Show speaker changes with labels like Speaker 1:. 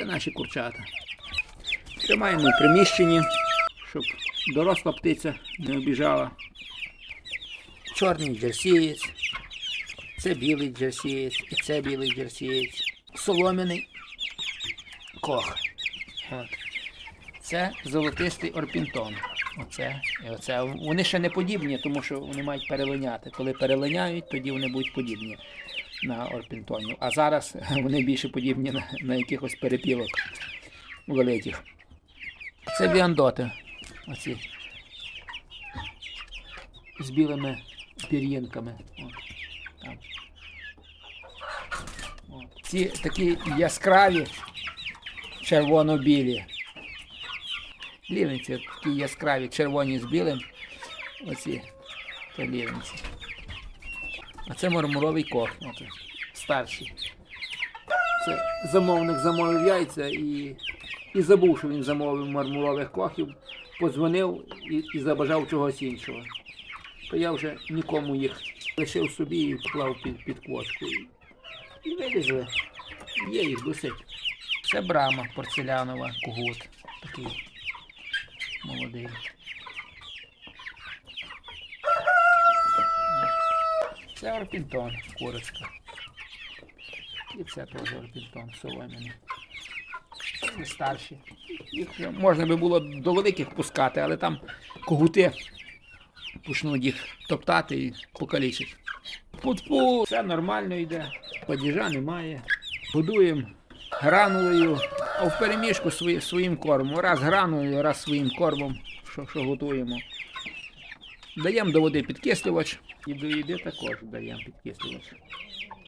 Speaker 1: Це наші курчата. Тримаємо в приміщенні, щоб доросла птиця не обіжала. Чорний джерсієць, це білий джерсієць, і це білий джерсієць. Солом'яний кох. От. Це золотистий орпінтон. Оце і оце. Вони ще не подібні, тому що вони мають перелиняти. Коли перелиняють, тоді вони будуть подібні на орпінтонів. А зараз вони більше подібні на, на якихось перепілок великих. Це віандоти. Оці. З білими пір'їнками. Ці такі яскраві червоно-білі. Лівенці такі яскраві, червоні з білим. Оці це лівенці. А це мармуровий кох. От, старший. Це замовник замовив яйця і, і забув, що він замовив мармурових кохів, подзвонив і, і забажав чогось іншого. То я вже нікому їх лишив собі і поклав під, під квочку. І, і вилізли. Є їх досить. Це брама порцелянова, кугут. Такий молодий. Це орпінтон, курочка. І це теж орпінтон, соломіний. Це старші. Їх можна би було до великих пускати, але там когути почнуть їх топтати і покалічать. Пут-пут, все нормально йде. Падіжа немає. Годуємо гранулею, а в переміжку свої, своїм кормом. Раз гранулею, раз своїм кормом, що, що готуємо. Даємо до води підкислювач і до їди також даємо підкислювач.